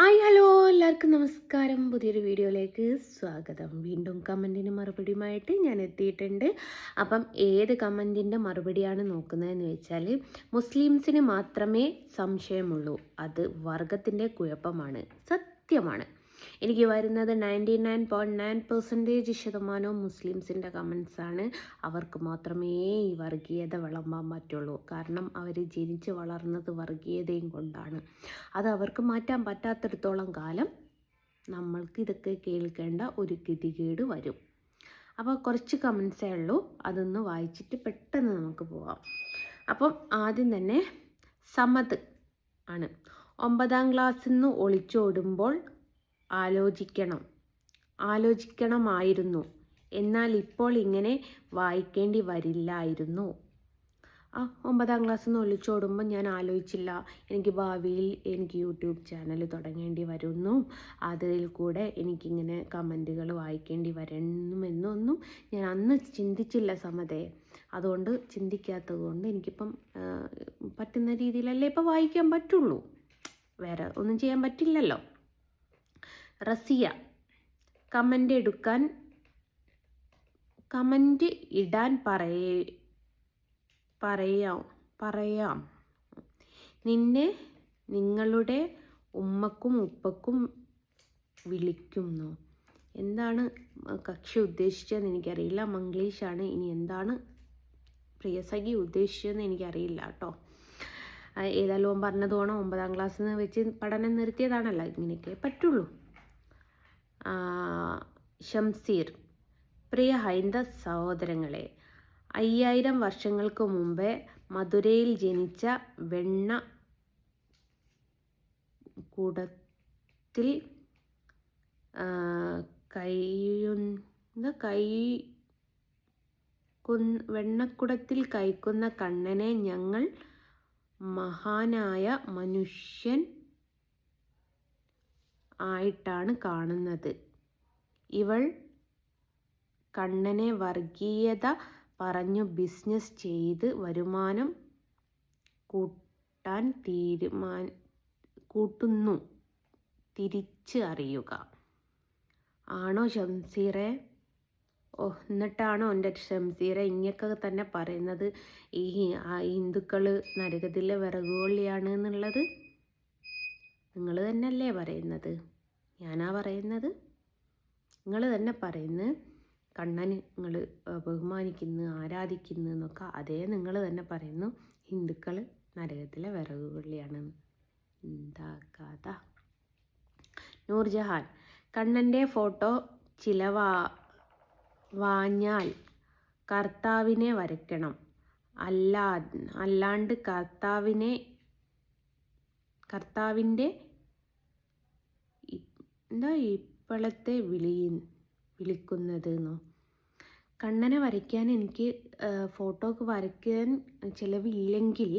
Hi hello. എല്ലാവർക്കും നമസ്കാരം. പുതിയൊരു വീഡിയോയിലേക്ക് സ്വാഗതം. വീണ്ടും കമന്റിന് മറുപടിയുമായിട്ട് ഞാൻ എത്തിയിട്ടുണ്ട്. അപ്പം ഏത് കമന്റിന്റെ മറുപടിയാണ് നോക്കുന്നതെന്ന് വെച്ചാൽ മുസ്ലിംസിന് മാത്രമേ സംശയമുള്ളൂ. അത് വർഗത്തിന്റെ കുഴപ്പമാണ്. സത്യമാണ്. എനിക്ക് വരുന്നത് ninety nine point nine percentage ശതമാനവും മുസ്ലിംസിന്റെ കമൻസാണ്. അവർക്ക് മാത്രമേ ഈ വർഗീയത വിളമ്പാൻ പറ്റുള്ളൂ. കാരണം അവർ ജനിച്ച് വളർന്നത് വർഗീയതയും കൊണ്ടാണ്. അത് അവർക്ക് മാറ്റാൻ പറ്റാത്തിടത്തോളം കാലം നമ്മൾക്ക് ഇതൊക്കെ കേൾക്കേണ്ട ഒരു ഗതികേട് വരും. അപ്പോൾ കുറച്ച് കമൻസേ ഉള്ളൂ. അതൊന്ന് വായിച്ചിട്ട് പെട്ടെന്ന് നമുക്ക് പോവാം. അപ്പം ആദ്യം തന്നെ സമത് ആണ്. ഒമ്പതാം ക്ലാസ്സിൽ നിന്ന് ഒളിച്ചോടുമ്പോൾ ആലോചിക്കണം. ആലോചിക്കണമായിരുന്നു. എന്നാൽ ഇപ്പോൾ ഇങ്ങനെ വായിക്കേണ്ടി വരില്ലായിരുന്നു. ആ ഒമ്പതാം ക്ലാസ് നിന്ന് ഒളിച്ചോടുമ്പോൾ ഞാൻ ആലോചിച്ചില്ല. എനിക്ക് ഭാവിയിൽ എനിക്ക് യൂട്യൂബ് ചാനൽ തുടങ്ങേണ്ടി വരുന്നു. അതിൽ കൂടെ എനിക്കിങ്ങനെ കമന്റുകൾ വായിക്കേണ്ടി വരണമെന്നൊന്നും ഞാൻ അന്ന് ചിന്തിച്ചില്ല സമതയെ അതുകൊണ്ട് ചിന്തിക്കാത്തത് കൊണ്ട് എനിക്കിപ്പം പറ്റുന്ന രീതിയിലല്ലേ ഇപ്പം വായിക്കാൻ പറ്റുള്ളൂ. വേറെ ഒന്നും ചെയ്യാൻ പറ്റില്ലല്ലോ. റസിയ. കമന്റ് എടുക്കാൻ കമന്റ് ഇടാൻ പറയേ പറയാം പറയാം. നിന്നെ നിങ്ങളുടെ ഉമ്മക്കും ഉപ്പക്കും വിളിക്കുന്നു. എന്താണ് കക്ഷി ഉദ്ദേശിച്ചതെന്ന് എനിക്കറിയില്ല. മംഗ്ലീഷാണ് ഇനി എന്താണ് പ്രിയസഖി ഉദ്ദേശിച്ചതെന്ന് എനിക്കറിയില്ല കേട്ടോ. ഏതായാലും ഓൻ ഒമ്പതാം ക്ലാസ്സിൽ നിന്ന് വെച്ച് പഠനം നിർത്തിയതാണല്ലോ ഇങ്ങനെയൊക്കെ പറ്റുള്ളൂ. ഷംസീർ പ്രിയ ഹൈന്ദ സഹോദരങ്ങളെ അയ്യായിരം വർഷങ്ങൾക്ക് മുമ്പേ മധുരയിൽ ജനിച്ച വെണ്ണ കൂടത്തിൽ കയ്യുന്ന കൈ വെണ്ണക്കുടത്തിൽ കൈക്കുന്ന കണ്ണനെ ഞങ്ങൾ മഹാനായ മനുഷ്യൻ ആയിട്ടാണ് കാണുന്നത്. ഇവൾ കണ്ണനെ വർഗീയത പറഞ്ഞു ബിസിനസ് ചെയ്ത് വരുമാനം കൂട്ടാൻ തീരുമാന കൂട്ടുന്നു. തിരിച്ച് അറിയുക. ആണോ ഷംസീറെ ഓ എന്നിട്ടാണോ എന്റെ ഷംസീറെ ഇങ്ങൊക്കെ തന്നെ പറയുന്നത്? ഈ ഹിന്ദുക്കൾ നരകത്തിലെ വിറകുകൊള്ളിയാണ് എന്നുള്ളത്? നിങ്ങൾ തന്നെയല്ലേ പറയുന്നത്? ഞാനാ പറയുന്നത്? നിങ്ങൾ തന്നെ പറയുന്നു. കണ്ണന് നിങ്ങൾ ബഹുമാനിക്കുന്നു ആരാധിക്കുന്നു എന്നൊക്കെ അതേ നിങ്ങൾ തന്നെ പറയുന്നു. ഹിന്ദുക്കൾ നരകത്തിലെ വിറകുകൊള്ളിയാണെന്ന് എന്താ കഥ? നൂർജഹാൻ കണ്ണന്റെ ഫോട്ടോ ചിലവാ വാഞ്ഞാൽ കർത്താവിനെ വരയ്ക്കണം. അല്ലാ അല്ലാണ്ട് കർത്താവിനെ കർത്താവിന്റെ എന്താ ഇപ്പോഴത്തെ വിളി വിളിക്കുന്നത് കണ്ണനെ വരയ്ക്കാൻ എനിക്ക് ഫോട്ടോക്ക് വരയ്ക്കാൻ ചിലവില്ലെങ്കിൽ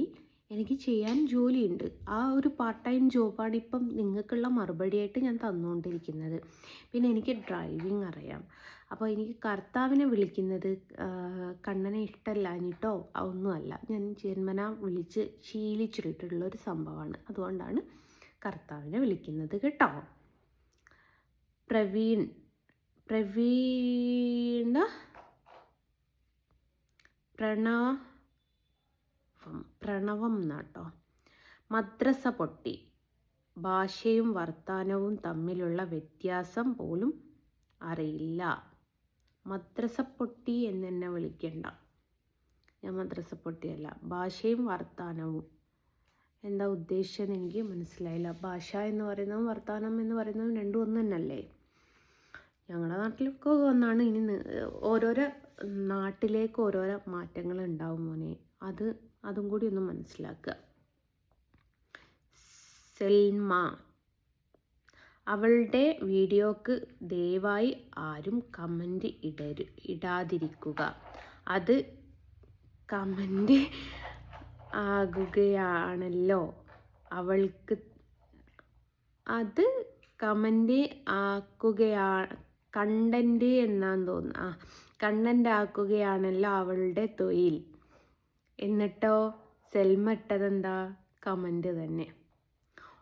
എനിക്ക് ചെയ്യാൻ ജോലിയുണ്ട്. ആ ഒരു പാർട്ട് ടൈം ജോബാണ് ഇപ്പം നിങ്ങൾക്കുള്ള മറുപടിയായിട്ട് ഞാൻ തന്നുകൊണ്ടിരിക്കുന്നത്. പിന്നെ എനിക്ക് ഡ്രൈവിംഗ് അറിയാം. അപ്പോൾ എനിക്ക് കർത്താവിനെ വിളിക്കുന്നത് കണ്ണനെ ഇഷ്ടമല്ല എന്നിട്ടോ ഒന്നുമല്ല. ഞാൻ ജന്മന വിളിച്ച് ശീലിച്ചിട്ടുള്ള ഒരു സംഭവമാണ്. അതുകൊണ്ടാണ് കർത്താവിനെ വിളിക്കുന്നത് കേട്ടോ. പ്രവീൺ പ്രവീണ? പ്രണവം പ്രണവം എന്നാട്ടോ മദ്രസ പൊട്ടി. ഭാഷയും വർത്താനവും തമ്മിലുള്ള വ്യത്യാസം പോലും അറിയില്ല. മദ്രസ പൊട്ടി എന്ന് എന്നെ വിളിക്കണ്ട. ഞാൻ മദ്രസ പൊട്ടിയല്ല ഭാഷയും വർത്താനവും. എന്താ ഉദ്ദേശിച്ചത് എനിക്ക് മനസ്സിലായില്ല. ഭാഷ എന്ന് പറയുന്നതും വർത്താനം എന്ന് പറയുന്നതും രണ്ടും ഒന്ന് തന്നെയല്ലേ ഞങ്ങളുടെ നാട്ടിലൊക്കെ ഒന്നാണ്. ഇനി ഓരോരോ നാട്ടിലേക്ക് ഓരോരോ മാറ്റങ്ങൾ ഉണ്ടാവും മോനെ. അത് അതും കൂടി ഒന്ന് മനസ്സിലാക്കുക സെൽമ അവളുടെ വീഡിയോക്ക് ദയവായി ആരും കമന്റ് ഇടരു ഇടാതിരിക്കുക. അത് കമന്റ് ആകുകയാണല്ലോ. അവൾക്ക് അത് കമന്റ് ആക്കുകയാ കണ്ടന്റ് എന്നാന്ന് തോന്നുന്നു. ആ കണ്ടന്റ് ആക്കുകയാണല്ലോ അവളുടെ തൊഴിൽ. എന്നിട്ടോ സെൽമ കമന്റ് തന്നെ.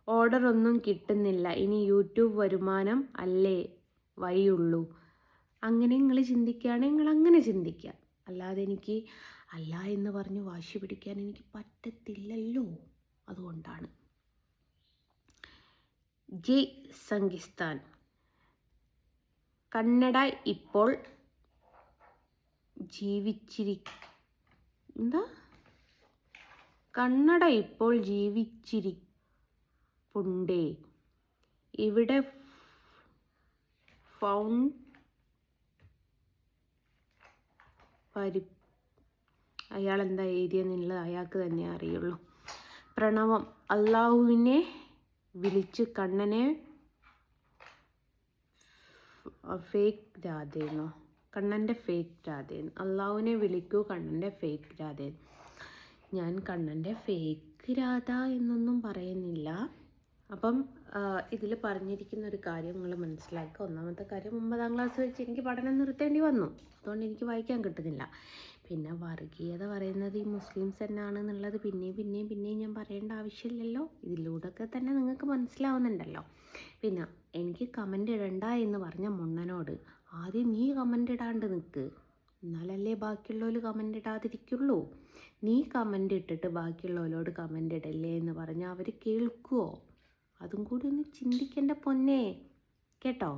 ഓർഡർ ഒന്നും കിട്ടുന്നില്ല. ഇനി യൂട്യൂബ് വരുമാനം അല്ലേ? വഴിയുള്ളൂ. അങ്ങനെ നിങ്ങൾ ചിന്തിക്കുകയാണെങ്കിൽ നിങ്ങൾ അങ്ങനെ ചിന്തിക്കുക. അല്ലാതെ എനിക്ക് അല്ല എന്ന് പറഞ്ഞ് വാശി പിടിക്കാൻ എനിക്ക് പറ്റത്തില്ലല്ലോ. അതുകൊണ്ടാണ്. ജി സംഗിസ്ഥാൻ. കന്നഡ ഇപ്പോൾ ജീവിച്ചിരി എന്താ? കന്നഡ ഇപ്പോൾ ജീവിച്ചിരിപ്പുണ്ടേ ഇവിടെ ഫൗണ്ട് പരി അയാൾ എന്താ എഴുതിയെന്നുള്ളത് അയാൾക്ക് തന്നെ അറിയുള്ളൂ. പ്രണവം അള്ളാഹുവിനെ വിളിച്ച് കണ്ണനെ ഫേക്ക് രാധേന്നോ? കണ്ണന്റെ ഫേക്ക് രാധേൻ. അള്ളാഹുവിനെ വിളിക്കൂ കണ്ണന്റെ ഫേക്ക് രാധേൻ. ഞാൻ കണ്ണന്റെ ഫേക്ക് രാധ എന്നൊന്നും പറയുന്നില്ല. അപ്പം ഇതിൽ പറഞ്ഞിരിക്കുന്ന ഒരു കാര്യം നിങ്ങൾ മനസ്സിലാക്കുക. ഒന്നാമത്തെ കാര്യം ഒമ്പതാം ക്ലാസ് വെച്ച് എനിക്ക് പഠനം നിർത്തേണ്ടി വന്നു. അതുകൊണ്ട് എനിക്ക് വായിക്കാൻ കിട്ടുന്നില്ല. പിന്നെ വർഗീയത പറയുന്നത് ഈ മുസ്ലിംസ് എന്നാണെന്നുള്ളത് പിന്നെയും പിന്നെയും പിന്നെയും ഞാൻ പറയേണ്ട ആവശ്യമില്ലല്ലോ. ഇതിലൂടെയൊക്കെ തന്നെ നിങ്ങൾക്ക് മനസ്സിലാവുന്നുണ്ടല്ലോ. പിന്നെ എനിക്ക് കമന്റ് ഇടണ്ട എന്ന് പറഞ്ഞ മുണ്ണനോട് ആദ്യം നീ കമന്റ് ഇടാണ്ട് നിൽക്ക് എന്നാലല്ലേ ബാക്കിയുള്ളവർ കമന്റ് ഇടാതിരിക്കുള്ളൂ. നീ കമന്റ് ഇട്ടിട്ട് ബാക്കിയുള്ളവരോട് കമന്റ് ഇടല്ലേ എന്ന് പറഞ്ഞാൽ അവർ കേൾക്കുമോ അതും കൂടി ഒന്ന് ചിന്തിക്കേണ്ട പൊന്നേ. കേട്ടോ?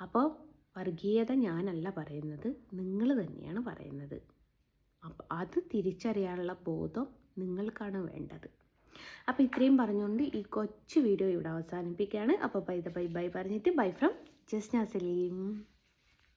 അപ്പോൾ വർഗീയത ഞാനല്ല പറയുന്നത് നിങ്ങൾ തന്നെയാണ് പറയുന്നത്. അപ്പം അത് തിരിച്ചറിയാനുള്ള ബോധം നിങ്ങൾക്കാണ് വേണ്ടത്. അപ്പോൾ ഇത്രയും പറഞ്ഞുകൊണ്ട് ഈ കൊച്ചു വീഡിയോ ഇവിടെ അവസാനിപ്പിക്കുകയാണ്. അപ്പോൾ ബൈ ദ ബൈ ബൈ പറഞ്ഞിട്ട് ബൈ ഫ്രം ജസ്ന സലീം.